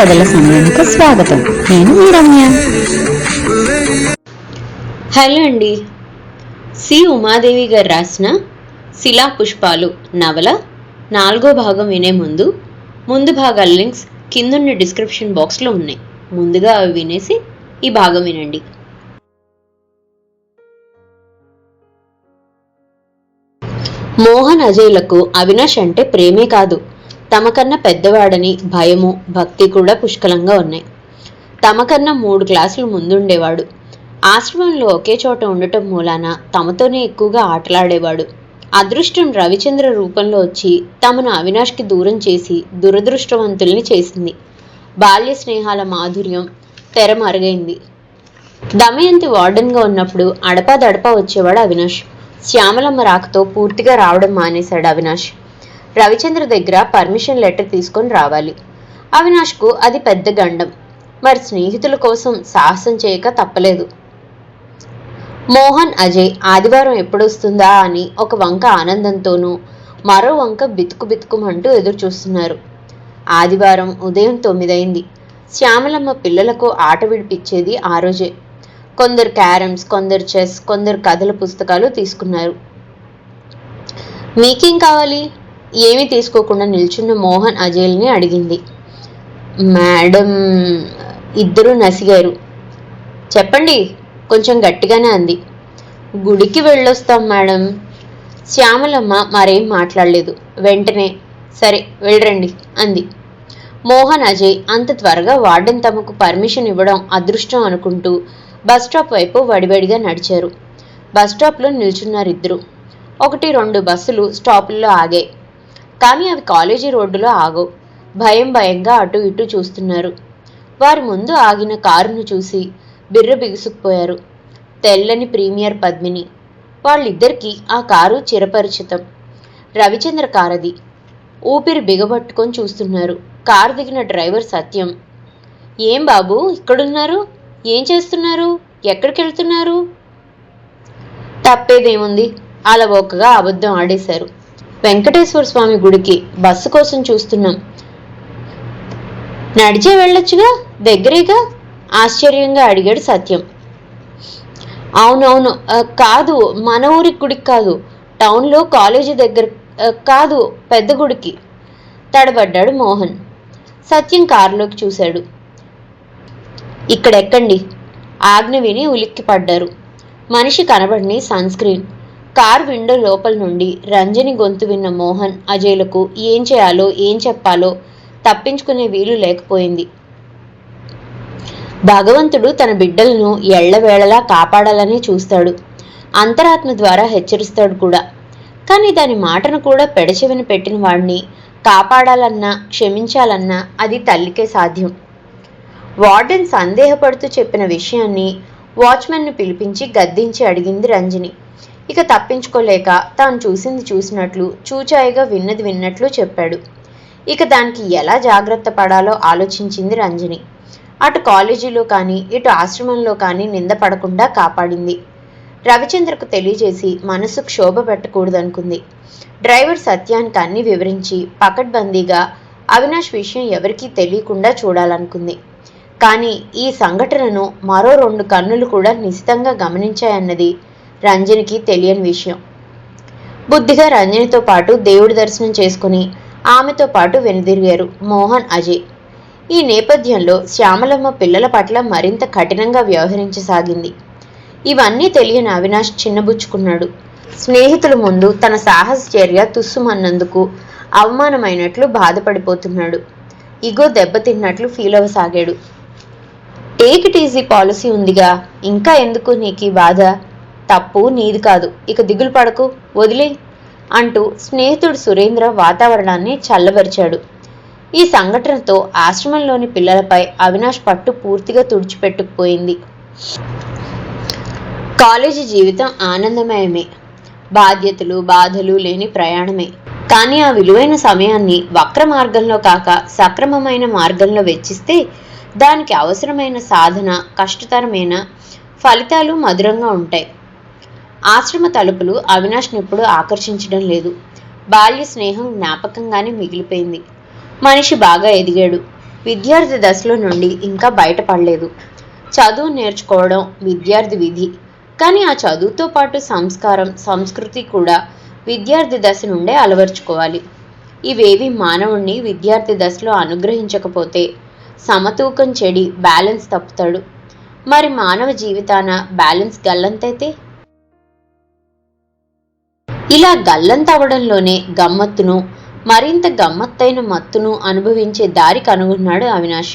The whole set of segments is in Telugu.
కథల సమయానికి స్వాగతం. నేను మీ రమ్య. హలో అండి. సి ఉమాదేవి గారు రాసిన శిలా పుష్పాలు నవల నాలుగో భాగం వినే ముందు ముందు భాగాల లింక్స్ కిందున్న డిస్క్రిప్షన్ బాక్స్లో ఉన్నాయి. ముందుగా అవి వినేసి ఈ భాగం వినండి. మోహన్ అజయ్లకు అవినాష్ అంటే ప్రేమే కాదు. తమకన్నా పెద్దవాడని భయము భక్తి కూడా పుష్కలంగా ఉన్నాయి. తమకన్నా మూడు క్లాసులు ముందుండేవాడు. ఆశ్రమంలో ఒకే చోట ఉండటం మూలాన తమతోనే ఎక్కువగా ఆటలాడేవాడు. అదృష్టం రవిచంద్ర రూపంలో వచ్చి తమను అవినాష్కి దూరం చేసి దురదృష్టవంతుల్ని చేసింది. బాల్య స్నేహాల మాధుర్యం తెరమరుగైంది దమయంతి వార్డెన్గా ఉన్నప్పుడు అడపాదడపా వచ్చేవాడు అవినాష్. శ్యామలమ్మ రాకతో పూర్తిగా రావడం మానేశాడు అవినాష్. రవిచంద్ర దగ్గర పర్మిషన్ లెటర్ తీసుకొని రావాలి. అవినాష్కు అది పెద్ద గండం. మరి స్నేహితుల కోసం సాహసం చేయక తప్పలేదు. మోహన్ అజయ్ ఆదివారం ఎప్పుడొస్తుందా అని ఒక వంక ఆనందంతోనూ మరో వంక బితుకు బితుకుమంటూ ఎదురు చూస్తున్నారు ఆదివారం ఉదయం తొమ్మిదైంది. శ్యామలమ్మ పిల్లలకు ఆట విడిపించేది ఆ రోజే. కొందరు క్యారమ్స్ కొందరు చెస్ కొందరు కథల పుస్తకాలు తీసుకున్నారు. మీకేం కావాలి? ఏమీ తీసుకోకుండా నిల్చున్న మోహన్ అజయ్ని అడిగింది. మేడం ఇద్దరు నసిగారు. చెప్పండి కొంచెం గట్టిగానే అంది. గుడికి వెళ్ళొస్తాం మేడం. శ్యామలమ్మ మరేం మాట్లాడలేదు. వెంటనే. సరే వెళ్ళరండి అంది. మోహన్ అజయ్ అంత త్వరగా వార్డెన్ తమకు పర్మిషన్ ఇవ్వడం అదృష్టం అనుకుంటూ బస్ స్టాప్ వైపు వడివడిగా నడిచారు. బస్ స్టాప్లో నిల్చున్నారు ఇద్దరు ఒకటి రెండు బస్సులు స్టాపుల్లో ఆగాయి. కానీ అవి కాలేజీ రోడ్డులో ఆగవు. భయం భయంగా అటు ఇటు చూస్తున్నారు. వారి ముందు ఆగిన కారును చూసి బిర్ర బిగుసుకుపోయారు. తెల్లని ప్రీమియర్ పద్మిని. వాళ్ళిద్దరికీ ఆ కారు చిరపరిచితం. రవిచంద్ర కారది. ఊపిరి బిగబట్టుకొని చూస్తున్నారు. కారు దిగిన డ్రైవర్ సత్యం. ఏం బాబు ఇక్కడున్నారు? ఏం చేస్తున్నారు? ఎక్కడికి వెళ్తున్నారు తప్పేదేముంది అలవోకగా అబద్ధం ఆడేశారు. వెంకటేశ్వర స్వామి గుడికి బస్సు కోసం చూస్తున్నాం. నడిచే వెళ్ళొచ్చుగా? దగ్గరేగా? ఆశ్చర్యంగా అడిగాడు సత్యం. అవునవును కాదు మన ఊరి గుడికి కాదు టౌన్లో కాలేజీ దగ్గర కాదు పెద్ద గుడికి తడబడ్డాడు మోహన్. సత్యం కారులోకి చూశాడు. ఇక్కడెక్కండి. ఆజ్ఞ విని ఉలిక్కి పడ్డారు మనిషి కనబడిని సన్ స్క్రీన్. కార్ విండో లోపల నుండి రంజని గొంతు విన్న మోహన్ అజయ్లకు ఏం చేయాలో ఏం చెప్పాలో తప్పించుకునే వీలు లేకపోయింది. భగవంతుడు తన బిడ్డలను ఎళ్ళవేళలా కాపాడాలని చూస్తాడు. అంతరాత్మ ద్వారా హెచ్చరిస్తాడు కూడా. కానీ దాని మాటను కూడా పెడచెవిన పెట్టిన వాడిని కాపాడాలన్నా క్షమించాలన్నా అది తల్లికే సాధ్యం. వార్డెన్ సందేహపడుతూ చెప్పిన విషయాన్ని వాచ్మెన్ను పిలిపించి గద్దించి అడిగింది రంజని. ఇక తప్పించుకోలేక తాను చూసింది చూసినట్లు చూచాయిగా విన్నది విన్నట్లు చెప్పాడు. ఇక దానికి ఎలా జాగ్రత్త పడాలో ఆలోచించింది రంజని. అటు కాలేజీలో కానీ ఇటు ఆశ్రమంలో కానీ నింద పడకుండా కాపాడింది. రవిచంద్రకు తెలియజేసి మనసు క్షోభ పెట్టకూడదనుకుంది. డ్రైవర్ సత్యానికి అన్ని వివరించి పకడ్బందీగా అవినాష్ విషయం ఎవరికీ తెలియకుండా చూడాలనుకుంది. కానీ ఈ సంఘటనను మరో రెండు కన్నులు కూడా నిశితంగా గమనించాయన్నది రంజనికి తెలియని విషయం. బుద్ధిగా రంజనితో పాటు దేవుడి దర్శనం చేసుకుని ఆమెతో పాటు వెనుదిరిగారు మోహన్ అజయ్. ఈ నేపథ్యంలో శ్యామలమ్మ పిల్లల పట్ల మరింత కఠినంగా వ్యవహరించసాగింది. ఇవన్నీ తెలియని అవినాష్ చిన్నబుచ్చుకున్నాడు. స్నేహితుల ముందు తన సాహస చర్య తుస్సుమన్నందుకు అవమానమైనట్లు బాధపడిపోతున్నాడు. ఇగో దెబ్బతిన్నట్లు ఫీల్ అవ్వసాగాడు టేక్ ఇట్ ఈజీ పాలసీ ఉందిగా? ఇంకా ఎందుకు నీకు ఈ బాధ? తప్పు నీది కాదు. ఇక దిగులు పడకు వదిలే అంటూ స్నేహితుడు సురేంద్ర వాతావరణాన్ని చల్లబరిచాడు. ఈ సంఘటనతో ఆశ్రమంలోని పిల్లలపై అవినాష్ పట్టు పూర్తిగా తుడిచిపెట్టుకుపోయింది. కాలేజీ జీవితం ఆనందమయమే. బాధ్యతలు బాధలు లేని ప్రయాణమే. కానీ ఆ విలువైన సమయాన్ని వక్ర మార్గంలో కాక సక్రమమైన మార్గంలో వెచ్చిస్తే దానికి అవసరమైన సాధన కష్టతరమైన ఫలితాలు మధురంగా ఉంటాయి. ఆశ్రమ తలుపులు అవినాష్ని ఎప్పుడు ఆకర్షించడం లేదు. బాల్య స్నేహం జ్ఞాపకంగానే మిగిలిపోయింది. మనిషి బాగా ఎదిగాడు. విద్యార్థి దశలో నుండి ఇంకా బయటపడలేదు. చదువు నేర్చుకోవడం విద్యార్థి విధి. కానీ ఆ చదువుతో పాటు సంస్కారం సంస్కృతి కూడా విద్యార్థి దశ నుండే అలవర్చుకోవాలి. ఇవేవి మానవుణ్ణి విద్యార్థి దశలో అనుగ్రహించకపోతే సమతూకం చెడి బ్యాలెన్స్ తప్పుతాడు. మరి మానవ జీవితాన బ్యాలెన్స్ గల్లంతైతే? ఇలా గల్లంతవడంలోనే గమ్మత్తును మరింత గమ్మత్తైన మత్తును అనుభవించే దారి కనుగొన్నాడు అవినాష్.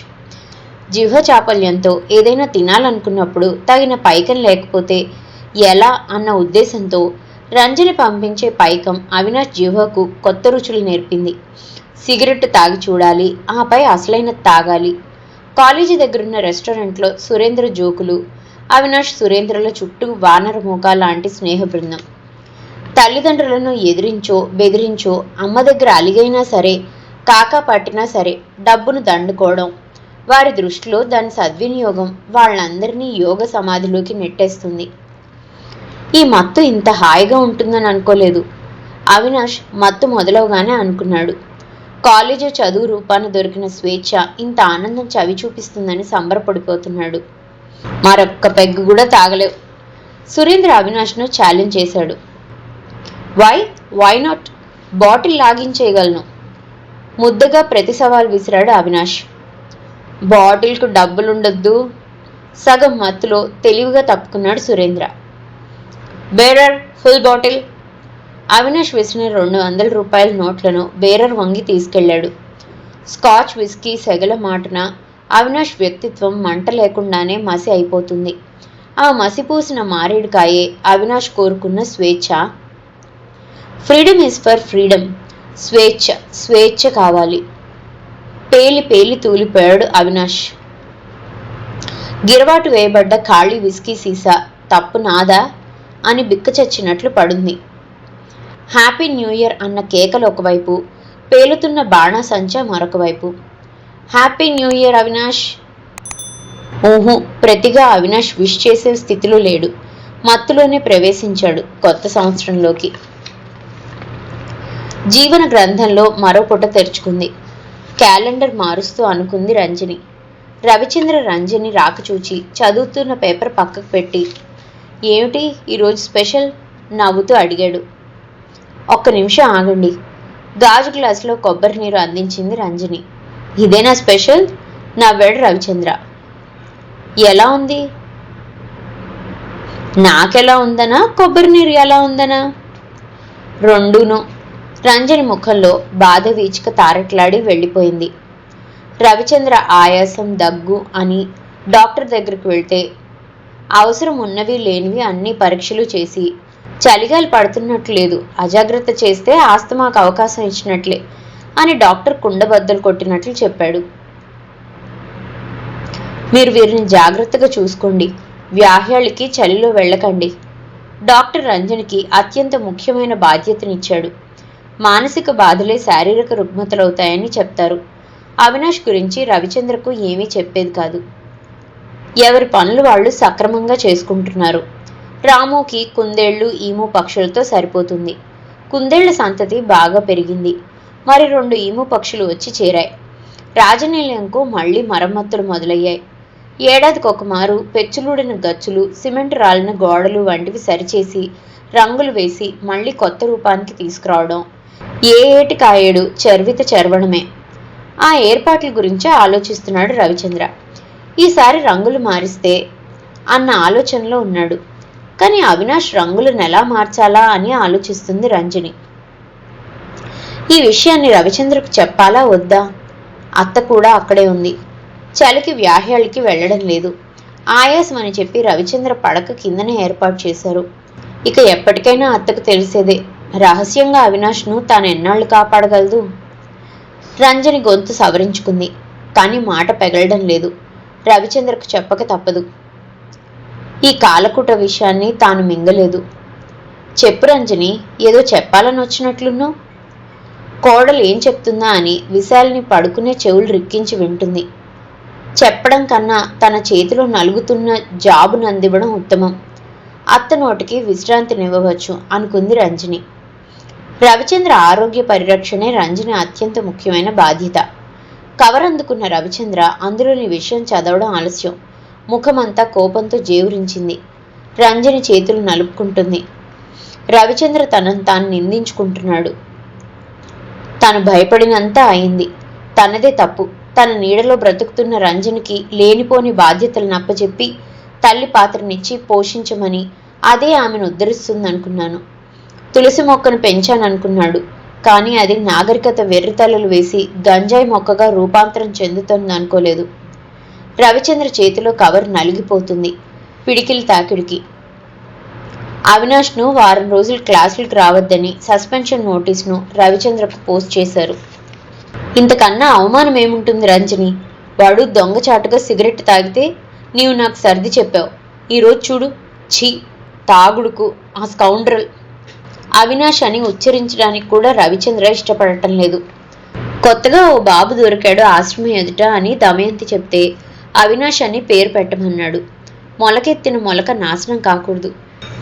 జిహ్వ చాపల్యంతో ఏదైనా తినాలనుకున్నప్పుడు తగిన పైకం లేకపోతే ఎలా అన్న ఉద్దేశంతో రంజని పంపించే పైకం అవినాష్ జిహ్వకు కొత్త రుచులు నేర్పింది. సిగరెట్ తాగి చూడాలి ఆపై అసలైన తాగాలి. కాలేజీ దగ్గరున్న రెస్టారెంట్లో సురేంద్ర జోకులు అవినాష్ సురేంద్రల చుట్టూ వానర మోకా లాంటి స్నేహ బృందం తల్లిదండ్రులను ఎదిరించో బెదిరించో అమ్మ దగ్గర అలిగైనా సరే కాకా పట్టినా సరే డబ్బును దండుకోవడం వారి దృష్టిలో దాని సద్వినియోగం వాళ్ళందరినీ యోగ సమాధిలోకి నెట్టేస్తుంది. ఈ మత్తు ఇంత హాయిగా ఉంటుందని అనుకోలేదు. అవినాష్ మత్తు మొదలవగానే అనుకున్నాడు. కాలేజీ చదువు రూపాన దొరికిన స్వేచ్ఛ ఇంత ఆనందం చవి చూపిస్తుందని సంబరపడిపోతున్నాడు. మరొక్క పెగ్గు కూడా తాగలేవు. సురేంద్ర అవినాష్ను ఛాలెంజ్ చేశాడు. వై? Why not? బాటిల్ లాగించేయగలను ముద్దగా ప్రతి సవాల్ విసిరాడు అవినాష్. బాటిల్కు డబ్బులుండొద్దు. సగం మత్తులో తెలివిగా తప్పుకున్నాడు Surendra. Bearer full bottle. Avinash విసిరిన రెండు వందల రూపాయల నోట్లను బేరర్ వంగి తీసుకెళ్ళాడు. స్కాచ్ విస్కీ సెగల మాటన అవినాష్ వ్యక్తిత్వం మంట లేకుండానే మసి అయిపోతుంది. ఆ మసిపూసిన మారేడుకాయే అవినాష్ కోరుకున్న స్వేచ్ఛ. ఫ్రీడమ్ ఈజ్ ఫర్ ఫ్రీడమ్ స్వేచ్ఛ స్వేచ్ఛ కావాలి. పేలి పేలి తూలిపోయాడు అవినాష్. గిరవాటు వేయబడ్డ ఖాళీ విస్కీ సీసా తప్పు నాదా అని బిక్క చచ్చినట్లు పడుంది. హ్యాపీ న్యూ ఇయర్ అన్న కేకలు ఒకవైపు పేలుతున్న బాణాసంచా మరొక వైపు. Happy new year Avinash. ఊహు ప్రతిగా అవినాష్ విష్ చేసే స్థితిలో లేడు. మత్తులోనే ప్రవేశించాడు కొత్త సంవత్సరంలోకి. జీవన గ్రంథంలో మరో పుట తెరుచుకుంది. క్యాలెండర్ మారుస్తూ అనుకుంది రంజని. రవిచంద్ర రంజని రాకచూచి చదువుతున్న పేపర్ పక్కకు పెట్టి ఏమిటి ఈరోజు స్పెషల్? నవ్వుతూ అడిగాడు. ఒక్క నిమిషం ఆగండి. గాజు గ్లాసులో కొబ్బరి నీరు అందించింది రంజని. ఇదేనా స్పెషల్? నవ్వాడు రవిచంద్ర. ఎలా ఉంది? నాకెలా ఉందనా? కొబ్బరి నీరు ఎలా ఉందనా? రెండును. రంజని ముఖంలో బాధ వీచిక తారట్లాడి వెళ్ళిపోయింది. రవిచంద్ర ఆయాసం దగ్గు అని డాక్టర్ దగ్గరికి వెళ్తే అవసరం ఉన్నవి లేనివి అన్ని పరీక్షలు చేసి చలిగాలి పడుతున్నట్లు లేదు అజాగ్రత్త చేస్తే ఆస్తమాకు అవకాశం ఇచ్చినట్లే అని డాక్టర్ కుండబద్దలు కొట్టినట్లు చెప్పాడు. మీరు వీరిని జాగ్రత్తగా చూసుకోండి వ్యాహ్యాళ్ళకి చలిలో వెళ్ళకండి. డాక్టర్ రంజన్కి అత్యంత ముఖ్యమైన బాధ్యతనిచ్చాడు. మానసిక బాధలే శారీరక రుగ్మతలవుతాయని చెప్తారు. అవినాష్ గురించి రవిచంద్రకు ఏమీ చెప్పేది కాదు. ఎవరి పనులు వాళ్ళు సక్రమంగా చేసుకుంటున్నారు. రాముకి కుందేళ్ళు ఈము పక్షులతో సరిపోతుంది. కుందేళ్ళ సంతతి బాగా పెరిగింది. మరి రెండు ఈము పక్షులు వచ్చి చేరాయి. రాజనీలంకు మళ్ళీ మరమ్మతులు మొదలయ్యాయి. ఏడాదికి ఒక మారు పెచ్చులుడిన గచ్చులు సిమెంట్ రాలిన గోడలు వంటివి సరిచేసి రంగులు వేసి మళ్ళీ కొత్త రూపానికి తీసుకురావడం ఏ ఏటి కాయేడు చర్విత చర్వణమే. ఆ ఏర్పాట్ల గురించి ఆలోచిస్తున్నాడు రవిచంద్ర. ఈసారి రంగులు మారిస్తే అన్న ఆలోచనలో ఉన్నాడు. కానీ అవినాష్ రంగులను ఎలా మార్చాలా అని ఆలోచిస్తుంది రంజని. ఈ విషయాన్ని రవిచంద్రకు చెప్పాలా వద్దా? అత్త కూడా అక్కడే ఉంది. చలికి వ్యాహ్యాలకి వెళ్ళడం లేదు. ఆయాసం అని చెప్పి రవిచంద్ర పడక కిందనే ఏర్పాటు చేశారు. ఇక ఎప్పటికైనా అత్తకు తెలిసేదే. రహస్యంగా అవినాష్ను తాను ఎన్నాళ్ళు కాపాడగలదు? రంజని గొంతు సవరించుకుంది. కానీ మాట పెగలడం లేదు. రవిచంద్రకు చెప్పక తప్పదు. ఈ కాలకూట విషయాన్ని తాను మింగలేదు. చెప్పు రంజని ఏదో చెప్పాలని వచ్చినట్లున్నావు? కోడలు ఏం చెప్తుందా అని విశాల్ని పడుకునే చెవులు రిక్కించి వింటుంది. చెప్పడం కన్నా తన చేతిలో నలుగుతున్న జాబును అందివ్వడం ఉత్తమం. అత్త నోటికి విశ్రాంతినివ్వవచ్చు అనుకుంది రంజని. రవిచంద్ర ఆరోగ్య పరిరక్షణే రంజని అత్యంత ముఖ్యమైన బాధ్యత. కవర్ అందుకున్న రవిచంద్ర అందులోని విషయం చదవడం ఆలస్యం. ముఖమంతా కోపంతో జేవురించింది. రంజని చేతులు నలుపుకుంటుంది. రవిచంద్ర తనను తాను నిందించుకుంటున్నాడు. తను భయపడినంత అయింది. తనదే తప్పు. తన నీడలో బ్రతుకుతున్న రంజనికి లేనిపోని బాధ్యతలు నప్పచెప్పి తల్లి పాత్రనిచ్చి పోషించమని అదే ఆమెను ఉద్ధరిస్తుందనుకున్నాను. తులసి మొక్కను పెంచాననుకున్నాడు. కానీ అది నాగరికత వెర్రితలలు వేసి గంజాయి మొక్కగా రూపాంతరం చెందుతుందనుకోలేదు. రవిచంద్ర చేతిలో కవర్ నలిగిపోతుంది. పిడికిలి తాకిడికి. అవినాష్ను వారం రోజులు క్లాసులకు రావద్దని సస్పెన్షన్ నోటీస్ను రవిచంద్రకు పోస్ట్ చేశారు. ఇంతకన్నా అవమానం ఏముంటుంది రంజని? వాడు దొంగచాటుగా సిగరెట్ తాగితే నీవు నాకు సర్ది చెప్పావు. ఈరోజు చూడు ఛీ తాగుడుకు ఆ స్కౌండ్రల్. అవినాష్ అని ఉచ్చరించడానికి కూడా రవిచంద్ర ఇష్టపడటం లేదు. కొత్తగా ఓ బాబు దొరికాడు ఆశ్రమం ఎదుట అని దమయంతి చెప్తే అవినాష్ అని పేరు పెట్టమన్నాడు. మొలకెత్తిన మొలక నాశనం కాకూడదు.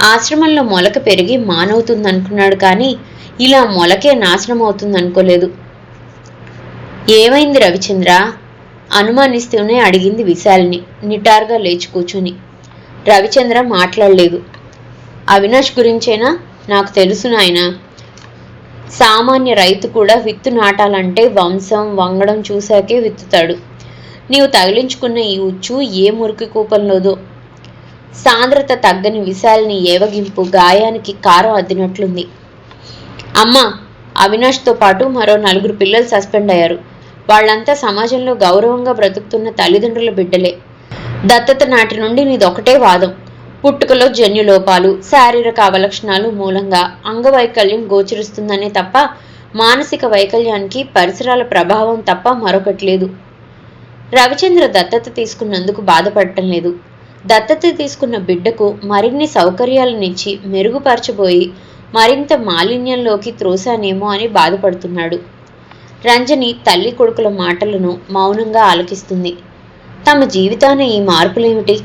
ఆశ్రమంలో మొలక పెరిగి మానవుతుందనుకున్నాడు కానీ ఇలా మొలకే నాశనం అవుతుందనుకోలేదు. ఏమైంది రవిచంద్ర? అనుమానిస్తూనే అడిగింది విశాలిని నిటారుగా లేచి కూర్చుని. రవిచంద్ర మాట్లాడలేదు. అవినాష్ గురించేనా? నాకు తెలుసు నాయనా. సామాన్య రైతు కూడా విత్తు నాటాలంటే వంశం వంగడం చూశాకే విత్తుతాడు. నీవు తగిలించుకున్న ఈ ఉచ్చు ఏ మురికి కూపంలోదో. సాంద్రత తగ్గని విశాలని ఏవగింపు గాయానికి కారం అద్దినట్లుంది. అమ్మా అవినాష్తో పాటు మరో నలుగురు పిల్లలు సస్పెండ్ అయ్యారు. వాళ్ళంతా సమాజంలో గౌరవంగా బ్రతుకుతున్న తల్లిదండ్రుల బిడ్డలే. దత్తత నాటి నుండి నీదొకటే వాదం. పుట్టుకలో జన్యులోపాలు శారీరక అవలక్షణాలు మూలంగా అంగవైకల్యం గోచరిస్తుందనే తప్ప మానసిక వైకల్యానికి పరిసరాల ప్రభావం తప్ప మరొకటి లేదు. రవిచంద్ర దత్తత తీసుకున్నందుకు బాధపడటం లేదు. దత్తత తీసుకున్న బిడ్డకు మరిన్ని సౌకర్యాలనిచ్చి మెరుగుపరచబోయి మరింత మాలిన్యంలోకి త్రోసానేమో అని బాధపడుతున్నాడు. రంజని తల్లి కొడుకుల మాటలను మౌనంగా ఆలకిస్తుంది. తమ జీవితాన ఈ మార్పులేమిటి?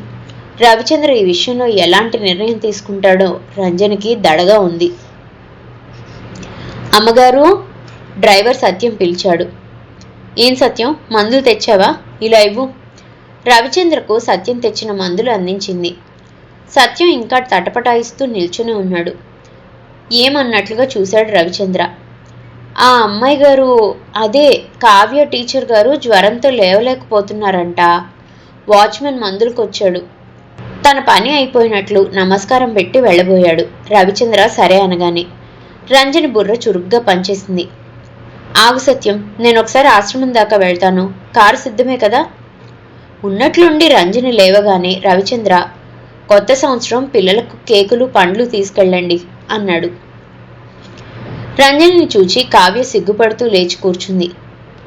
రవిచంద్ర ఈ విషయంలో ఎలాంటి నిర్ణయం తీసుకుంటాడో రంజన్కి దడగా ఉంది. అమ్మగారు డ్రైవర్ సత్యం పిలిచాడు. ఏం సత్యం? మందులు తెచ్చావా? ఇలా ఇవ్వు. రవిచంద్రకు సత్యం తెచ్చిన మందులు అందించింది. సత్యం ఇంకా తటపటాయిస్తూ నిల్చుని ఉన్నాడు. ఏమన్నట్లుగా చూశాడు రవిచంద్ర. ఆ అమ్మాయి గారు అదే కావ్య టీచర్ గారు జ్వరంతో లేవలేకపోతున్నారంట. వాచ్మెన్ మందులకొచ్చాడు. తన పని అయిపోయినట్లు నమస్కారం పెట్టి వెళ్ళబోయాడు. రవిచంద్ర సరే అనగానే రంజని బుర్ర చురుగ్గా పనిచేసింది. ఆగు సత్యం నేను ఒకసారి ఆశ్రమం దాకా వెళ్తాను. కారు సిద్ధమే కదా? ఉన్నట్లుండి రంజని లేవగానే రవిచంద్ర కొత్త సంవత్సరం పిల్లలకు కేకులు పండ్లు తీసుకెళ్ళండి అన్నాడు. రంజనిని చూచి కావ్య సిగ్గుపడుతూ లేచి కూర్చుంది.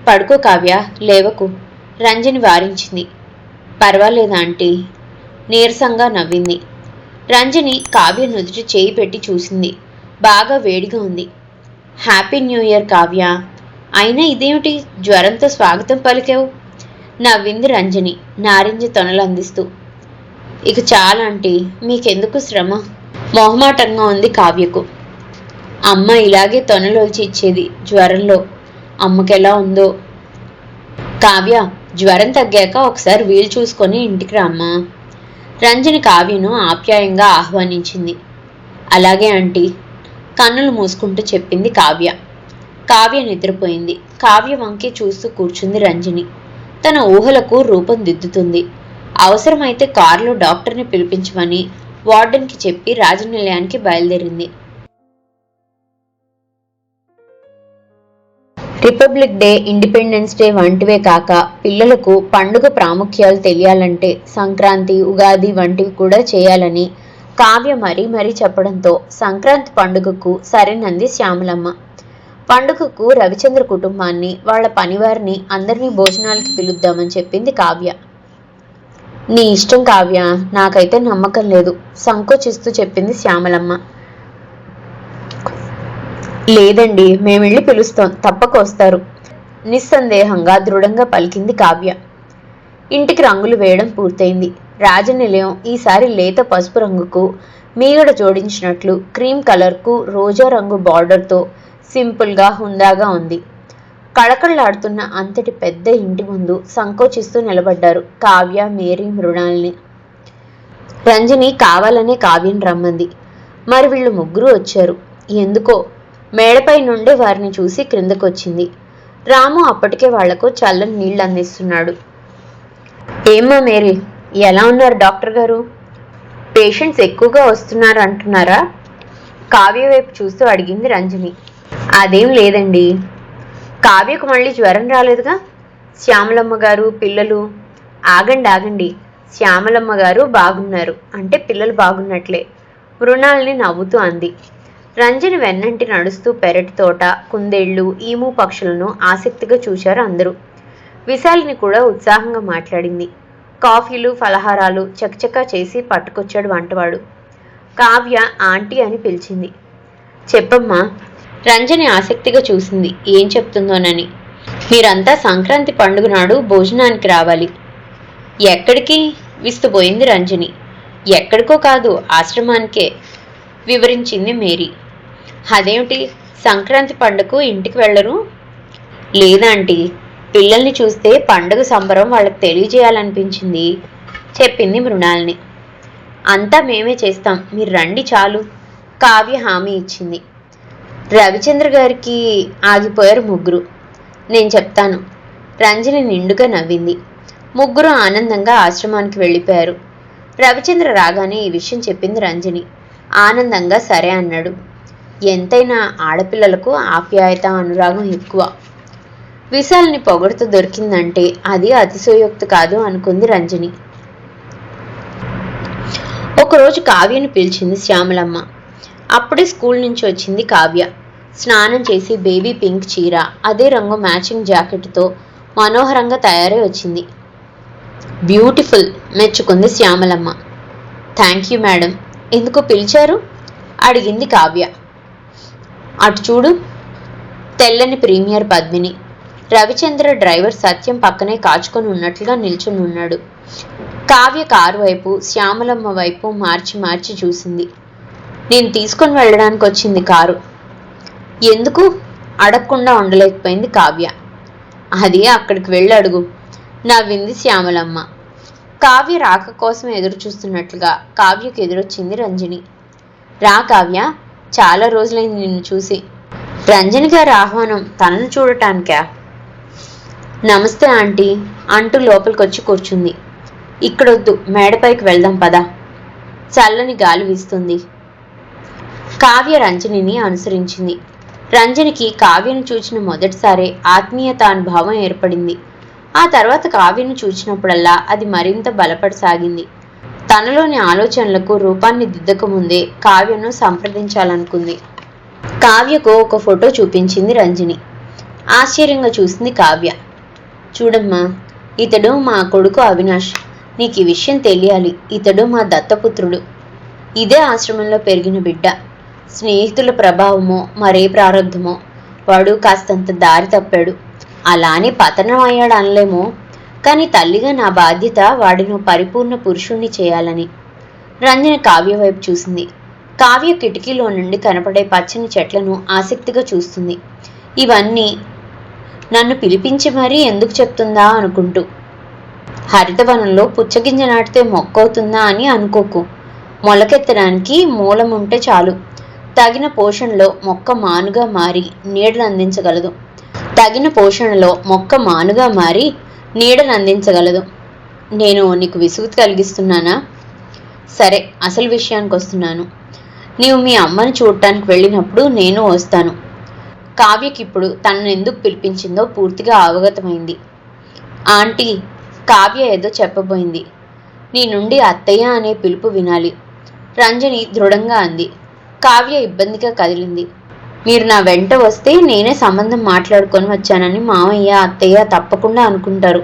పడుకో కావ్య లేవకు. రంజని వారించింది. పర్వాలేదా ఆంటీ? నీరసంగా నవ్వింది. రంజని కావ్య నుదుటి చేయి పెట్టి చూసింది. బాగా వేడిగా ఉంది. Happy new year Kavya. అయినా ఇదేమిటి? జ్వరంతో స్వాగతం పలికావు? నవ్వింది రంజని నారింజ తొనలు అందిస్తూ. ఇక చాలా అంటే మీకెందుకు శ్రమ? మొహమాటంగా ఉంది కావ్యకు. అమ్మ ఇలాగే తొనలోల్చి ఇచ్చేది జ్వరంలో. అమ్మకెలా ఉందో? కావ్య జ్వరం తగ్గాక ఒకసారి వీలు చూసుకొని ఇంటికి రామ్మా రంజని కావ్యను ఆప్యాయంగా ఆహ్వానించింది. అలాగే ఆంటీ కన్నులు మూసుకుంటూ చెప్పింది కావ్య. కావ్య నిద్రపోయింది. కావ్య వంకే చూస్తూ కూర్చుంది రంజని. తన ఊహలకు రూపం దిద్దుతుంది. అవసరమైతే కారులో డాక్టర్ని పిలిపించమని వార్డెన్కి చెప్పి రాజనిలయానికి బయలుదేరింది. రిపబ్లిక్ డే ఇండిపెండెన్స్ డే వంటివే కాక పిల్లలకు పండుగ ప్రాముఖ్యాలు తెలియాలంటే సంక్రాంతి ఉగాది వంటివి కూడా చేయాలని కావ్య మరీ మరీ చెప్పడంతో సంక్రాంతి పండుగకు సరైనంది శ్యామలమ్మ. పండుగకు రవిచంద్ర కుటుంబాన్ని వాళ్ళ పనివారిని అందరినీ భోజనాలకి పిలుద్దామని చెప్పింది కావ్య. నీ ఇష్టం కావ్య నాకైతే నమ్మకం లేదు సంకోచిస్తూ చెప్పింది శ్యామలమ్మ. లేదండి మేము వెళ్ళి పిలుస్తాం తప్పక వస్తారు. నిస్సందేహంగా దృఢంగా పలికింది కావ్య. ఇంటికి రంగులు వేయడం పూర్తయింది. రాజనిలయం ఈసారి లేత పసుపు రంగుకు మీగడ జోడించినట్లు క్రీమ్ కలర్కు రోజా రంగు బార్డర్తో సింపుల్గా హుందాగా ఉంది. కళకళలాడుతున్న అంతటి పెద్ద ఇంటి ముందు సంకోచిస్తూ నిలబడ్డారు కావ్య మేరీ మృణాల్ని. రంజని కావాలనే కావ్యం రమ్మంది. మరి వీళ్ళు ముగ్గురు వచ్చారు. ఎందుకో మేడపై నుండి వారిని చూసి క్రిందకొచ్చింది. రాము అప్పటికే వాళ్ళకు చల్లని నీళ్ళు అందిస్తున్నాడు. ఏమ్మా మేరీ ఎలా ఉన్నారు డాక్టర్ గారు? పేషెంట్స్ ఎక్కువగా వస్తున్నారు అంటున్నారా? కావ్య వైపు చూస్తూ అడిగింది రంజని. అదేం లేదండి. కావ్యకు మళ్ళీ జ్వరం రాలేదుగా? శ్యామలమ్మ గారు పిల్లలు. ఆగండి ఆగండి. శ్యామలమ్మ గారు బాగున్నారు. అంటే పిల్లలు బాగున్నట్లే. మృణాల్ని నవ్వుతూ అంది. రంజని వెన్నంటి నడుస్తూ పెరటి తోట కుందేళ్ళు ఈము పక్షులను ఆసక్తిగా చూశారు అందరూ. విశాలిని కూడా ఉత్సాహంగా మాట్లాడింది. కాఫీలు ఫలహారాలు చకచకా చేసి పట్టుకొచ్చాడు వంటవాడు. కావ్య ఆంటీ అని పిలిచింది. చెప్పమ్మా రంజని ఆసక్తిగా చూసింది. ఏం చెప్తుందోనని. మీరంతా సంక్రాంతి పండుగ నాడు భోజనానికి రావాలి. ఎక్కడికి? విస్తుపోయింది రంజని. ఎక్కడికో కాదు ఆశ్రమానికే వివరించింది మేరీ. అదేమిటి? సంక్రాంతి పండుగకు ఇంటికి వెళ్ళరు? లేదంటీ పిల్లల్ని చూస్తే పండుగ సంబరం వాళ్ళకి తెలియజేయాలనిపించింది. చెప్పింది మృణాల్ని. అంతా మేమే చేస్తాం. మీరు రండి చాలు. కావ్య హామీ ఇచ్చింది. రవిచంద్ర గారికి ఆగిపోయారు ముగ్గురు. నేను చెప్తాను. రంజని నిండుగా నవ్వింది. ముగ్గురు ఆనందంగా ఆశ్రమానికి వెళ్ళిపోయారు. రవిచంద్ర రాగానే ఈ విషయం చెప్పింది రంజని. ఆనందంగా సరే అన్నాడు. ఎంతైనా ఆడపిల్లలకు ఆప్యాయత అనురాగం ఎక్కువ. విశాల్ని పొగడుతూ దొరికిందంటే అది అతిశయోక్తి కాదు అనుకుంది రంజని. ఒకరోజు కావ్యను పిలిచింది శ్యామలమ్మ. అప్పుడే స్కూల్ నుంచి వచ్చింది కావ్య. స్నానం చేసి బేబీ పింక్ చీర అదే రంగు మ్యాచింగ్ జాకెట్తో మనోహరంగా తయారై వచ్చింది. బ్యూటిఫుల్ మెచ్చుకుంది శ్యామలమ్మ. Thank you madam. ఎందుకు పిలిచారు? అడిగింది కావ్య. అటు చూడు. తెల్లని ప్రీమియర్ పద్మిని. రవిచంద్ర డ్రైవర్ సత్యం పక్కనే కాచుకొని ఉన్నట్లుగా నిల్చుని ఉన్నాడు. కావ్య కారు వైపు శ్యామలమ్మ వైపు మార్చి మార్చి చూసింది. నేను తీసుకొని వెళ్ళడానికి వచ్చింది కారు. ఎందుకు? అడగకుండా ఉండలేకపోయింది కావ్య. అది అక్కడికి వెళ్ళి అడుగు. నవ్వింది శ్యామలమ్మ. కావ్య రాక కోసం ఎదురు చూస్తున్నట్లుగా కావ్యకు ఎదురొచ్చింది రంజని. రా కావ్య. చాలా రోజులైంది నిన్ను చూసి. రంజని గారి ఆహ్వానం తనను చూడటానికా? నమస్తే ఆంటీ అంటూ లోపలికొచ్చి కూర్చుంది. ఇక్కడొద్దు మేడపైకి వెళ్దాం పదా. చల్లని గాలి వీస్తుంది. కావ్య రంజనిని అనుసరించింది. రంజనికి కావ్యను చూచిన మొదటిసారే ఆత్మీయత అనుభావం ఏర్పడింది. ఆ తర్వాత కావ్యను చూచినప్పుడల్లా అది మరింత బలపడసాగింది. తనలోని ఆలోచనలకు రూపాన్ని దిద్దకముందే కావ్యను సంప్రదించాలనుకుంది. కావ్యకు ఒక ఫోటో చూపించింది రంజని. ఆశ్చర్యంగా చూసింది కావ్య. చూడమ్మా ఇతడు మా కొడుకు అవినాష్. నీకు ఈ విషయం తెలియాలి. ఇతడు మా దత్తపుత్రుడు. ఇదే ఆశ్రమంలో పెరిగిన బిడ్డ. స్నేహితుల ప్రభావమో మరే ప్రారంధమో వాడు కాస్తంత దారి తప్పాడు. అలానే పతనం అయ్యాడు అనలేమో కానీ తల్లిగా నా బాధ్యత వాడిని పరిపూర్ణ పురుషుణ్ణి చేయాలని. రంజన కావ్య వైపు చూసింది. కావ్య కిటికీలో నుండి కనపడే పచ్చని చెట్లను ఆసక్తిగా చూస్తుంది. ఇవన్నీ నన్ను పిలిపించి మరీ ఎందుకు చెప్తుందా అనుకుంటూ. హరితవనంలో పుచ్చగింజ నాటితే మొక్కవుతుందా అని అనుకోకు. మొలకెత్తడానికి మూలం ఉంటే చాలు. తగిన పోషణలో మొక్క మానుగా మారి నీడను అందించగలదు తగిన పోషణలో మొక్క మానుగా మారి నీడను అందించగలదు నేను నీకు విసుగు కలిగిస్తున్నానా? సరే అసలు విషయానికి వస్తున్నాను నీవు మీ అమ్మని చూడటానికి వెళ్ళినప్పుడు నేను వస్తాను. కావ్యకి ఇప్పుడు తనను ఎందుకు పిలిపించిందో పూర్తిగా అవగతమైంది. ఆంటీ కావ్య ఏదో చెప్పబోయింది. నీ నుండి అత్తయ్య అనే పిలుపు వినాలి. రంజని దృఢంగా అంది. కావ్య ఇబ్బందిగా కదిలింది. మీరు నా వెంట వస్తే నేనే సంబంధం మాట్లాడుకొని వచ్చానని మామయ్య అత్తయ్య తప్పకుండా అనుకుంటారు.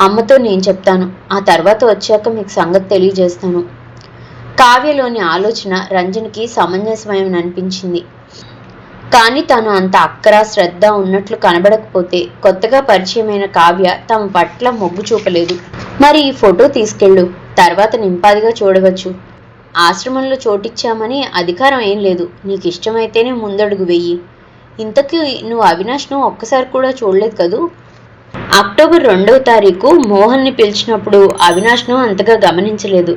అమ్మతో నేను చెప్తాను. ఆ తర్వాత వచ్చాక మీకు సంగతి తెలియజేస్తాను. కావ్యలోని ఆలోచన రంజన్కి సమంజసమయం అనిపించింది. కానీ తాను అంత అక్కర శ్రద్ధ ఉన్నట్లు కనబడకపోతే కొత్తగా పరిచయమైన కావ్య తమ పట్ల మొగ్గు చూపలేదు. మరి ఈ ఫోటో తీసుకెళ్ళు. తర్వాత నింపాదిగా చూడవచ్చు. ఆశ్రమంలో చోటిచ్చామని అధికారం ఏం లేదు. నీకు ఇష్టమైతేనే ముందడుగు వెయ్యి ఇంతకీ నువ్వు అవినాష్ను ఒక్కసారి కూడా చూడలేదు కదూ? అక్టోబర్ రెండవ తారీఖు మోహన్ని పిలిచినప్పుడు అవినాష్ను అంతగా గమనించలేదు.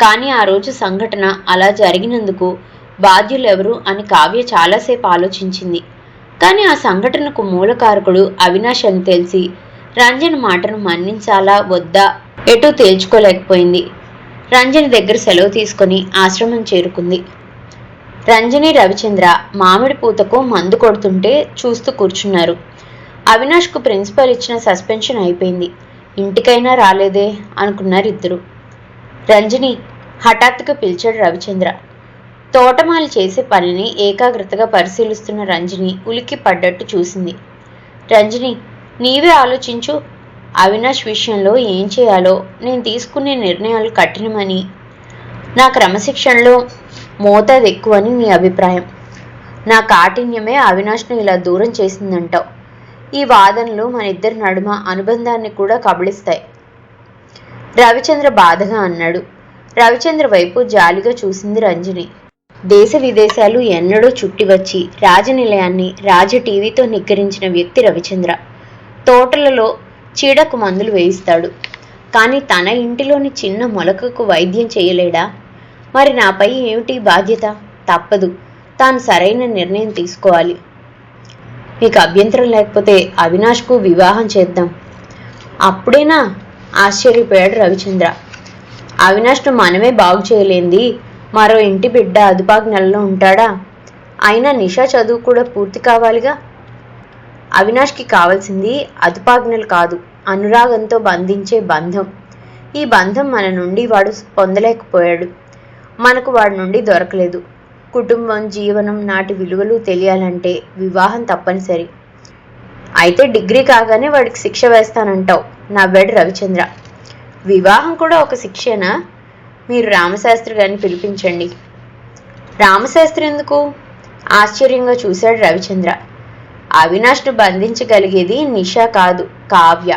కానీ ఆ రోజు సంఘటన అలా జరిగినందుకు బాధ్యులెవరు అని కావ్య చాలాసేపు ఆలోచించింది. కానీ ఆ సంఘటనకు మూలకారకుడు అవినాష్ అని తెలిసి రంజన్ మాటను మన్నించాలా వద్దా? ఎటూ తేల్చుకోలేకపోయింది. రంజని దగ్గర సెలవు తీసుకొని ఆశ్రమం చేరుకుంది. రంజని రవిచంద్ర మామిడి పూతకు మందు కొడుతుంటే చూస్తూ కూర్చున్నారు. అవినాష్కు ప్రిన్సిపల్ ఇచ్చిన సస్పెన్షన్ అయిపోయింది. ఇంటికైనా రాలేదే అనుకున్నారు ఇద్దరు. రంజని హఠాత్తుగా పిలిచాడు రవిచంద్ర. తోటమాలి చేసే పనిని ఏకాగ్రతగా పరిశీలిస్తున్న రంజని ఉలిక్కి పడ్డట్టు చూసింది. రంజని నీవే ఆలోచించు అవినాష్ విషయంలో ఏం చేయాలో నేను తీసుకునే నిర్ణయాలు కఠినమని. నా క్రమశిక్షణలో మోతాదు ఎక్కువని నీ అభిప్రాయం. నా కాఠిన్యమే అవినాష్ను ఇలా దూరం చేసిందంటావు ఈ వాదనలు మన ఇద్దరి నడుమ అనుబంధాన్ని కూడా కబళిస్తాయి. రవిచంద్ర బాధగా అన్నాడు. రవిచంద్ర వైపు జాలిగా చూసింది రంజని. దేశ విదేశాలు ఎన్నడూ చుట్టి వచ్చి రాజనిలయాన్ని రాజ టీవీతో నిగ్గరించిన వ్యక్తి రవిచంద్ర. తోటలలో చీడకు మందులు వేయిస్తాడు. కానీ తన ఇంటిలోని చిన్న మొలకకు వైద్యం చేయలేడా? మరి నాపై ఏమిటి బాధ్యత? తప్పదు. తాను సరైన నిర్ణయం తీసుకోవాలి. మీకు అభ్యంతరం లేకపోతే అవినాష్కు వివాహం చేద్దాం. అప్పుడేనా? ఆశ్చర్యపోయాడు రవిచంద్ర. అవినాష్ను మనమే బాగు చేయలేంది. మరో ఇంటి బిడ్డ అదుపాజ్ఞలలో ఉంటాడా? అయినా నిషా చదువు కూడా పూర్తి కావాలిగా? అవినాష్కి కావాల్సింది అదుపాజ్ఞలు కాదు అనురాగంతో బంధించే బంధం. ఈ బంధం మన నుండి వాడు పొందలేకపోయాడు. మనకు వాడి నుండి దొరకలేదు. కుటుంబం జీవనం నాటి విలువలు తెలియాలంటే వివాహం తప్పనిసరి. అయితే డిగ్రీ కాగానే వాడికి శిక్ష వేస్తానంటావు నా బెడ్ రవిచంద్ర. వివాహం కూడా ఒక శిక్షేనా? మీరు రామశాస్త్రి గారిని పిలిపించండి. రామశాస్త్రి ఎందుకు? ఆశ్చర్యంగా చూశాడు రవిచంద్ర. అవినాష్ను బంధించగలిగేది నిషా కాదు కావ్య.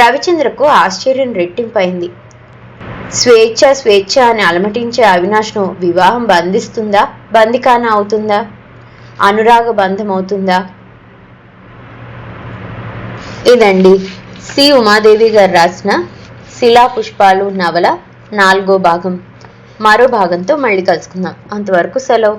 రవిచంద్రకు ఆశ్చర్యం రెట్టింపైంది. స్వేచ్ఛ స్వేచ్ఛ అని అలమటించే అవినాష్ను వివాహం బంధిస్తుందా? బందికాన అవుతుందా? అనురాగ బంధం అవుతుందా ఇదండి సి. ఉమాదేవి గారు రాసిన శిలా పుష్పాలు నవల నాలుగో భాగం. మరో భాగంతో మళ్ళీ కలుసుకుందాం. అంతవరకు సెలవు.